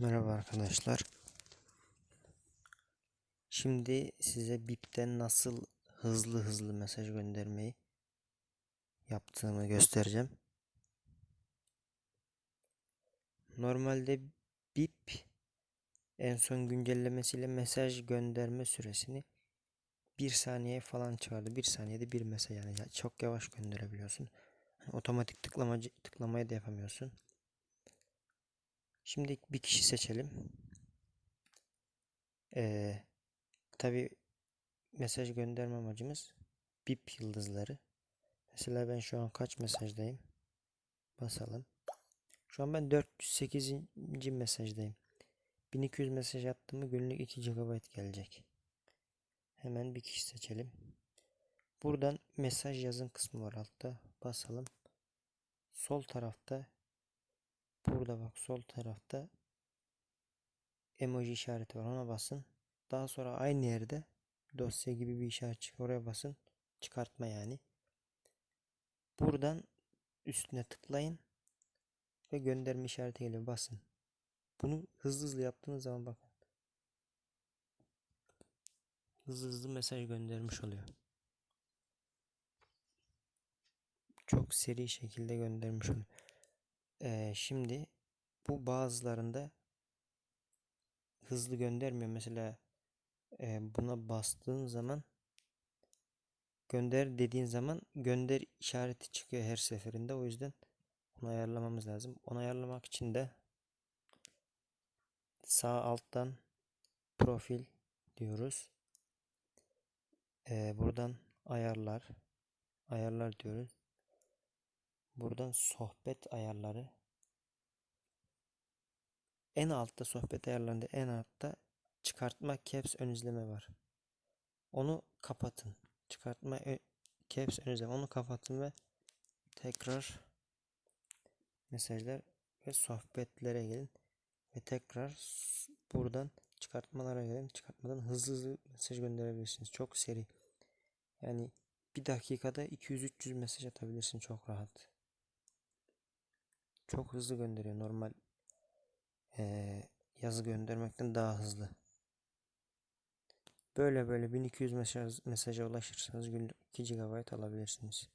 Merhaba arkadaşlar. Şimdi size Bip'ten nasıl hızlı hızlı mesaj göndermeyi yaptığımı göstereceğim. Normalde Bip en son güncellemesiyle mesaj gönderme süresini bir saniye falan çıkardı. Bir saniyede bir mesaj yani Ya çok yavaş gönderebiliyorsun. Hani otomatik tıklamacı, tıklamayı da yapamıyorsun. Şimdi bir kişi seçelim. Ee, tabi mesaj gönderme amacımız bip yıldızları. Mesela ben şu an kaç mesajdayım? Basalım. Şu an ben 408. mesajdayım. 1200 mesaj attığımda günlük 2 GB gelecek. Hemen bir kişi seçelim. Buradan mesaj yazın kısmı var altta. Basalım. Sol tarafta burada bak sol tarafta emoji işareti var. Ona basın. Daha sonra aynı yerde dosya gibi bir işaret çıkıyor. Oraya basın. Çıkartma yani. Buradan üstüne tıklayın ve gönderme işareti geliyor. Basın. Bunu hızlı hızlı yaptığınız zaman bakın. Hızlı hızlı mesaj göndermiş oluyor. Çok seri şekilde göndermiş oluyor. Ee, şimdi bu bazılarında hızlı göndermiyor. Mesela e, buna bastığın zaman gönder dediğin zaman gönder işareti çıkıyor her seferinde. O yüzden onu ayarlamamız lazım. Onu ayarlamak için de sağ alttan profil diyoruz. Ee, buradan ayarlar ayarlar diyoruz. Buradan sohbet ayarları en altta sohbet ayarlarında en altta çıkartma caps ön izleme var. Onu kapatın. Çıkartma caps ön izleme onu kapatın ve tekrar mesajlar ve sohbetlere gelin ve tekrar buradan çıkartmalara gelin. Çıkartmadan hızlı hızlı mesaj gönderebilirsiniz. Çok seri. Yani bir dakikada 200-300 mesaj atabilirsin çok rahat. Çok hızlı gönderiyor. Normal eee, yazı göndermekten daha hızlı. Böyle böyle 1200 mesaj, mesaja ulaşırsanız günlük 2 GB alabilirsiniz.